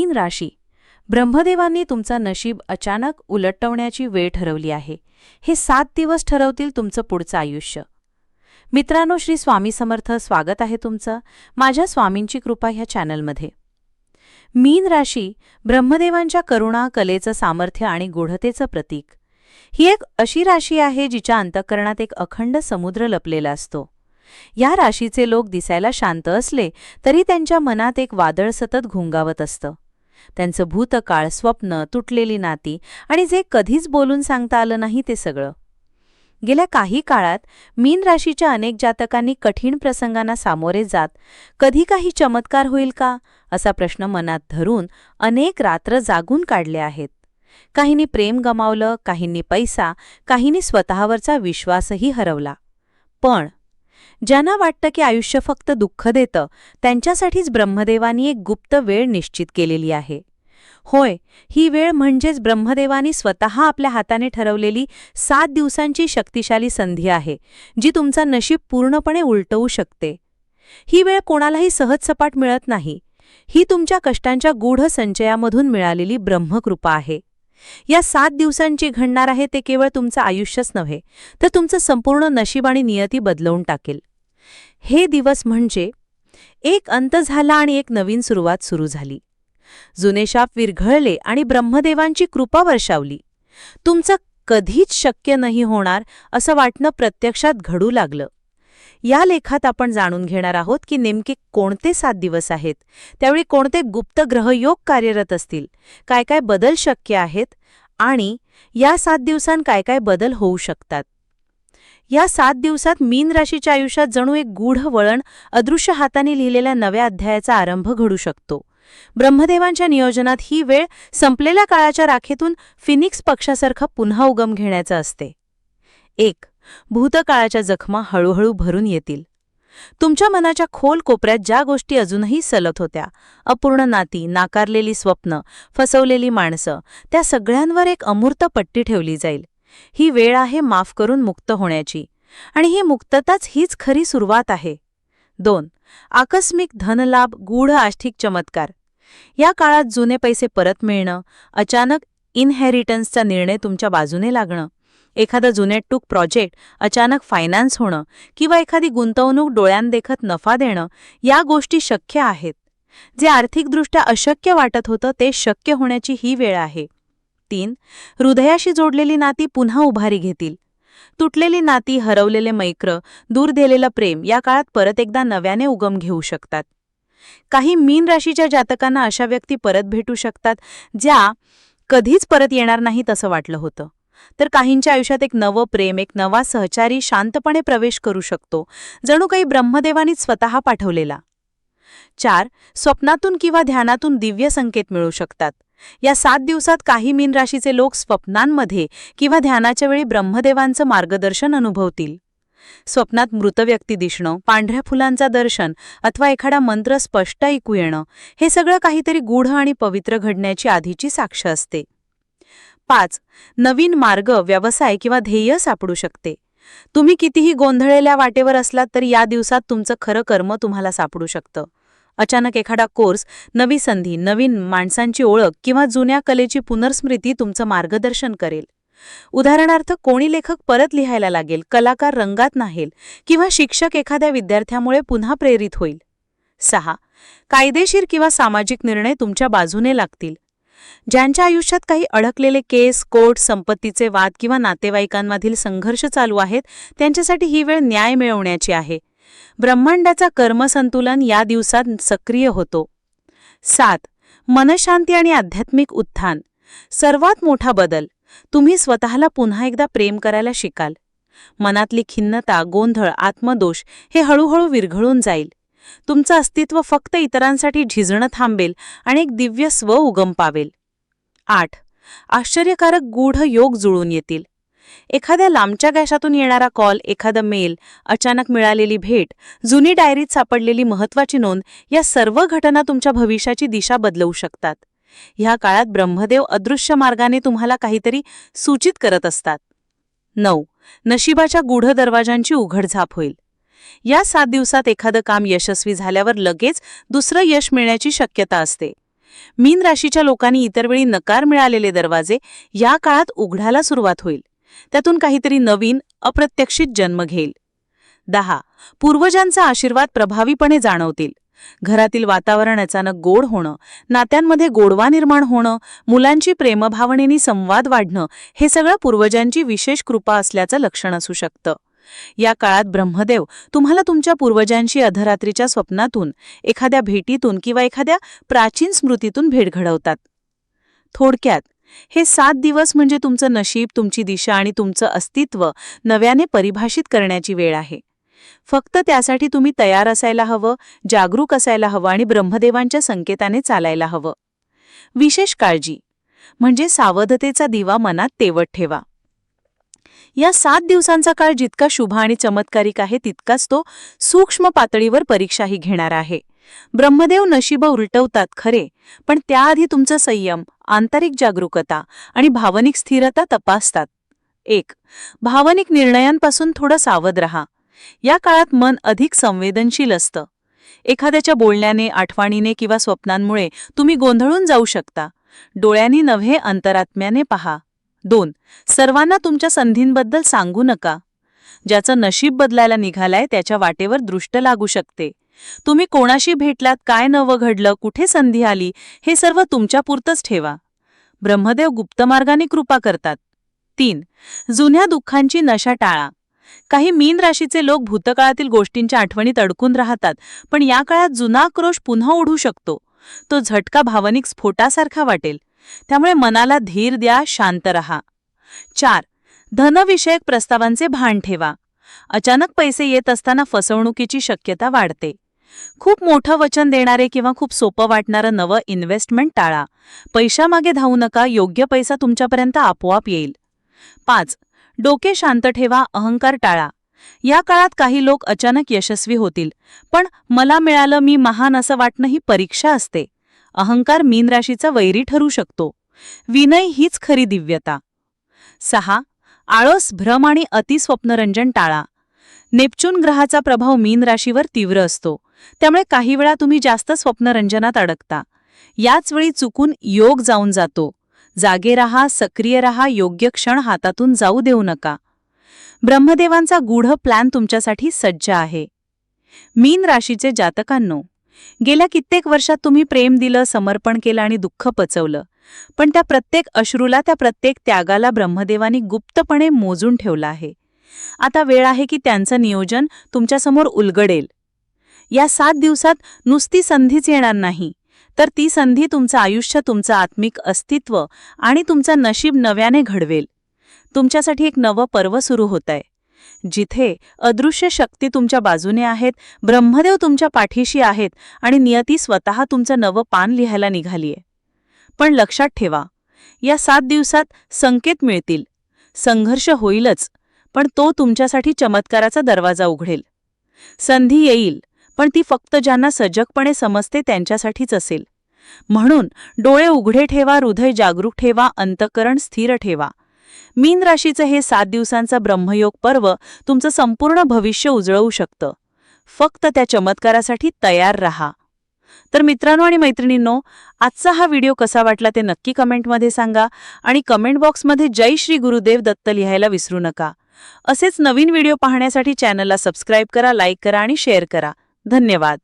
मीन राशी. ब्रह्मदेवांनी तुमचा नशीब अचानक उलटवण्याची वेळ ठरवली आहे. हे सात दिवस ठरवतील तुमचं पुढचं आयुष्य. मित्रांनो श्री स्वामी समर्थ स्वागत आहे तुमचं. माझ्या स्वामींची कृपा ह्या चॅनलमध्ये. मीन राशी ब्रह्मदेवांच्या करुणा कलेचं सामर्थ्य आणि गूढतेचं प्रतीक. ही एक अशी राशी आहे जिच्या अंतःकरणात एक अखंड समुद्र लपलेला असतो. या राशीचे लोक दिसायला शांत असले तरी त्यांच्या मनात एक वादळ सतत घुंगावत असतं. त्यांचं भूतकाळ स्वप्न तुटलेली नाती आणि जे कधीच बोलून सांगता आलं नाही ते सगळं. गेल्या काही काळात मीन राशीच्या अनेक जातकांनी कठीण प्रसंगांना सामोरे जात कधी काही चमत्कार होईल का असा प्रश्न मनात धरून अनेक रात्र जागून काढले आहेत. काहींनी प्रेम गमावलं काहींनी पैसा काहींनी स्वतःवरचा विश्वासही हरवला. पण ज्यांना वाटतं की आयुष्य फक्त दुःख देतं त्यांच्यासाठीच ब्रह्मदेवानी एक गुप्त वेळ निश्चित केलेली आहे. होय ही वेळ म्हणजेच ब्रह्मदेवानी स्वतः आपल्या हाताने ठरवलेली सात दिवसांची शक्तिशाली संधी आहे जी तुमचा नशीब पूर्णपणे उलटवू शकते. ही वेळ कोणालाही सहजसपाट मिळत नाही. ही तुमच्या कष्टांच्या गूढ संचयामधून मिळालेली ब्रह्मकृपा आहे. या सात दिवसांची घडणार आहे ते केवळ तुमचं आयुष्यच नव्हे तर तुमचं संपूर्ण नशीब आणि नियती बदलवून टाकेल. हे दिवस म्हणजे एक अंत झाला आणि एक नवीन सुरुवात सुरू झाली. जुने शाप विरघळले आणि ब्रह्मदेवांची कृपा वर्षावली. तुमचं कधीच शक्य नाही होणार असं वाटणं प्रत्यक्षात घडू लागलं. या लेखात आपण जाणून घेणार आहोत की नेमके कोणते सात दिवस आहेत. त्यावेळी कोणते गुप्त ग्रहयोग कार्यरत असतील. काय काय बदल शक्य आहेत. आणि या सात दिवसांत काय काय बदल होऊ शकतात. या सात दिवसात मीन राशीच्या आयुष्यात जणू एक गूढ वळण अदृश्य हाताने लिहिलेल्या नव्या अध्यायाचा आरंभ घडू शकतो. ब्रह्मदेवांच्या नियोजनात ही वेळ संपलेल्या काळाच्या राखेतून फिनिक्स पक्षासारखा पुन्हा उगम घेण्याचं असते. एक भूतकाळाच्या जखमा हळूहळू भरून येतील. तुमच्या मनाच्या खोल कोपऱ्यात ज्या गोष्टी अजूनही सलत होत्या अपूर्ण नाती नाकारलेली स्वप्न फसवलेली माणसं त्या सगळ्यांवर एक अमूर्त पट्टी ठेवली जाईल. ही वेळ आहे माफ करून मुक्त होण्याची. आणि ही मुक्तताच हीच खरी सुरुवात आहे. दोन आकस्मिक धनलाभ गूढ आष्ठिक चमत्कार. या काळात जुने पैसे परत मिळणं अचानक इनहेरिटन्सचा निर्णय तुमच्या बाजूने लागणं. एखादा जुनेटूक प्रोजेक्ट अचानक फायनान्स होणं किंवा एखादी गुंतवणूक डोळ्यांदेखत नफा देणं या गोष्टी शक्य आहेत. जे आर्थिकदृष्ट्या अशक्य वाटत होतं ते शक्य होण्याची ही वेळ आहे. तीन हृदयाशी जोडलेली नाती पुन्हा उभारी घेतील. तुटलेली नाती हरवलेले मैत्र दूर दिलेलं प्रेम या काळात परत एकदा नव्याने उगम घेऊ शकतात. काही मीन राशीच्या जातकांना अशा व्यक्ती परत भेटू शकतात ज्या कधीच परत येणार नाहीत असं वाटलं होतं. तर काहींच्या आयुष्यात एक नवं प्रेम एक नवा सहचारी शांतपणे प्रवेश करू शकतो. जणू काही ब्रह्मदेवानीच स्वतः पाठवलेला. चार स्वप्नातून किंवा ध्यानातून दिव्य संकेत मिळू शकतात. या सात दिवसात काही मीन राशीचे लोक स्वप्नांमध्ये किंवा ध्यानाच्या वेळी ब्रह्मदेवांचं मार्गदर्शन अनुभवतील. स्वप्नात मृत व्यक्ती दिसणं पांढऱ्या फुलांचा दर्शन अथवा एखादा मंत्र स्पष्ट ऐकू येणं हे सगळं काहीतरी गूढ आणि पवित्र घडण्याची आधीची साक्ष असते. पाच. नवीन मार्ग व्यवसाय किंवा ध्येय सापडू शकते. तुम्ही कितीही गोंधळलेल्या वाटेवर असलात तर या दिवसात तुमचं खरं कर्म तुम्हाला सापडू शकतं. अचानक एखादा कोर्स नवी संधी नवीन माणसांची ओळख किंवा जुन्या कलेची पुनर्स्मृती तुमचं मार्गदर्शन करेल. उदाहरणार्थ कोणी लेखक परत लिहायला लागेल कलाकार रंगात नाहेल किंवा शिक्षक एखाद्या विद्यार्थ्यामुळे पुन्हा प्रेरित होईल. सहा. कायदेशीर किंवा सामाजिक निर्णय तुमच्या बाजूने लागतील. ज्यांच्या आयुष्यात काही अडकलेले केस कोर्ट संपत्तीचे वाद किंवा नातेवाईकांमधील संघर्ष चालू आहेत त्यांच्यासाठी ही वेळ न्याय मिळवण्याची आहे. ब्रह्मांडाचा कर्मसंतुलन या दिवसात सक्रिय होतो. सात. मनशांती आणि आध्यात्मिक उत्थान. सर्वात मोठा बदल. तुम्ही स्वतःला पुन्हा एकदा प्रेम करायला शिकाल. मनातली खिन्नता गोंधळ आत्मदोष हे हळूहळू विरघळून जाईल. तुमचं अस्तित्व फक्त इतरांसाठी झिजणं थांबेल आणि एक दिव्य स्व उगम पावेल. आठ. आश्चर्यकारक गूढ योग जुळून येतील. एखाद्या लांबच्या गॅशातून येणारा कॉल एखादा मेल अचानक मिळालेली भेट जुनी डायरीत सापडलेली महत्वाची नोंद या सर्व घटना तुमच्या भविष्याची दिशा बदलवू शकतात. ह्या काळात ब्रह्मदेव अदृश्य मार्गाने तुम्हाला काहीतरी सूचित करत असतात. नऊ. नशिबाच्या गूढ दरवाजांची उघडझाप होईल. या सात दिवसात एखादं काम यशस्वी झाल्यावर लगेच दुसरं यश मिळण्याची शक्यता असते. मीन राशीच्या लोकांनी इतर वेळी नकार मिळालेले दरवाजे या काळात उघडायला सुरुवात होईल. त्यातून काहीतरी नवीन अप्रत्यक्षित जन्म घेईल. दहा. पूर्वजांचा आशीर्वाद प्रभावीपणे जाणवतील. घरातील वातावरण अचानक गोड होणं नात्यांमध्ये गोडवा निर्माण होणं मुलांची प्रेमभावनेनी संवाद वाढणं हे सगळं पूर्वजांची विशेष कृपा असल्याचं लक्षण असू शकतं. या काळात ब्रह्मदेव तुम्हाला तुमच्या पूर्वजांशी अधरात्रीच्या स्वप्नातून एखाद्या भेटीतून किंवा एखाद्या प्राचीन स्मृतीतून भेट घडवतात. थोडक्यात हे सात दिवस म्हणजे तुमचं नशीब तुमची दिशा आणि तुमचं अस्तित्व नव्याने परिभाषित करण्याची वेळ आहे. फक्त त्यासाठी तुम्ही तयार असायला हवं जागरूक असायला हवं आणि ब्रह्मदेवांच्या संकेताने चालायला हवं. विशेष काळजी म्हणजे सावधतेचा दिवा मनात तेवत ठेवा. या सात दिवसांचा काळ जितका शुभ आणि चमत्कारिक आहे तितकाच तो सूक्ष्म पातळीवर परीक्षाही घेणार आहे. ब्रह्मदेव नशीब उलटवतात खरे पण त्याआधी तुमचं संयम आंतरिक जागरूकता आणि भावनिक स्थिरता तपासतात. एक भावनिक निर्णयांपासून थोडं सावध रहा. या काळात मन अधिक संवेदनशील असतं. एखाद्याच्या बोलण्याने आठवणीने किंवा स्वप्नांमुळे तुम्ही गोंधळून जाऊ शकता. डोळ्यांनी नव्हे अंतरात्म्याने पहा. दोन सर्वांना तुमच्या संधींबद्दल सांगू नका. ज्याचं नशीब बदलायला निघालाय त्याच्या वाटेवर दृष्ट लागू शकते. तुम्ही कोणाशी भेटलात काय नवं घडलं कुठे संधी आली हे सर्व तुमच्यापुरतंच ठेवा. ब्रह्मदेव गुप्तमार्गाने कृपा करतात. तीन जुन्या दुःखांची नशा टाळा. काही मीन राशीचे लोक भूतकाळातील गोष्टींच्या आठवणीत अडकून राहतात पण या काळात जुना आक्रोश पुन्हा ओढू शकतो. तो झटका भावनिक स्फोटासारखा वाटेल. त्यामुळे मनाला धीर द्या शांत रहा. चार धनविषयक प्रस्तावांचे भान ठेवा. अचानक पैसे येत असताना फसवणुकीची शक्यता वाढते. खूप मोठं वचन देणारे किंवा खूप सोपं वाटणारं नवं इन्व्हेस्टमेंट टाळा. पैशामागे धावू नका योग्य पैसा तुमच्यापर्यंत आपोआप येईल. पाच डोके शांत ठेवा अहंकार टाळा. या काळात काही लोक अचानक यशस्वी होतील पण मला मिळालं मी महान असं वाटणं ही परीक्षा असते. अहंकार मीन राशीचा वैरी ठरू शकतो. विनय हीच खरी दिव्यता. सहा आळस भ्रम आणि अतिस्वप्नरंजन टाळा. नेपच्यून ग्रहाचा प्रभाव मीन राशीवर तीव्र असतो. त्यामुळे काही वेळा तुम्ही जास्त स्वप्नरंजनात अडकता. याच वेळी चुकून योग जाऊन जातो. जागे रहा सक्रिय रहा योग्य क्षण हातातून जाऊ देऊ नका. ब्रह्मदेवांचा गूढ प्लॅन तुमच्यासाठी सज्ज आहे. मीन राशीचे जातकांनो गेल्या कित्येक वर्षात तुम्ही प्रेम दिलं समर्पण केलं आणि दुःख पचवलं. पण त्या प्रत्येक अश्रूला त्या प्रत्येक त्यागाला ब्रह्मदेवानी गुप्तपणे मोजून ठेवलं आहे. आता वेळ आहे की त्यांचं नियोजन तुमच्यासमोर उलगडेल. या सात दिवसात नुसती संधीच येणार नाही. तर ती संधी तुमचं आयुष्य तुमचं आत्मिक अस्तित्व आणि तुमचं नशीब नव्याने घडवेल. तुमच्यासाठी एक नवं पर्व सुरू होत आहे जिथे अदृश्य शक्ती तुमच्या बाजूने आहेत ब्रह्मदेव तुमच्या पाठीशी आहेत आणि नियती स्वतः तुमचं नवं पान लिहायला निघालीये. पण लक्षात ठेवा या सात दिवसात संकेत मिळतील संघर्ष होईलच पण तो तुमच्यासाठी चमत्काराचा दरवाजा उघडेल. संधी येईल पण ती फक्त ज्यांना सजगपणे समजते त्यांच्यासाठीच असेल. म्हणून डोळे उघडे ठेवा हृदय जागरूक ठेवा अंतकरण स्थिर ठेवा. मीन राशीचं हे सात दिवसांचा ब्रह्मयोग पर्व तुमचं संपूर्ण भविष्य उजळवू शकतं. फक्त त्या चमत्कारासाठी तयार रहा. तर मित्रांनो आणि मैत्रिणींनो आजचा हा व्हिडिओ कसा वाटला ते नक्की कमेंटमध्ये सांगा आणि कमेंट बॉक्समध्ये जय श्री गुरुदेव दत्त लिहायला विसरू नका. असेच नवीन व्हिडिओ पाहण्यासाठी चॅनलला सबस्क्राईब करा लाईक करा आणि शेअर करा. धन्यवाद.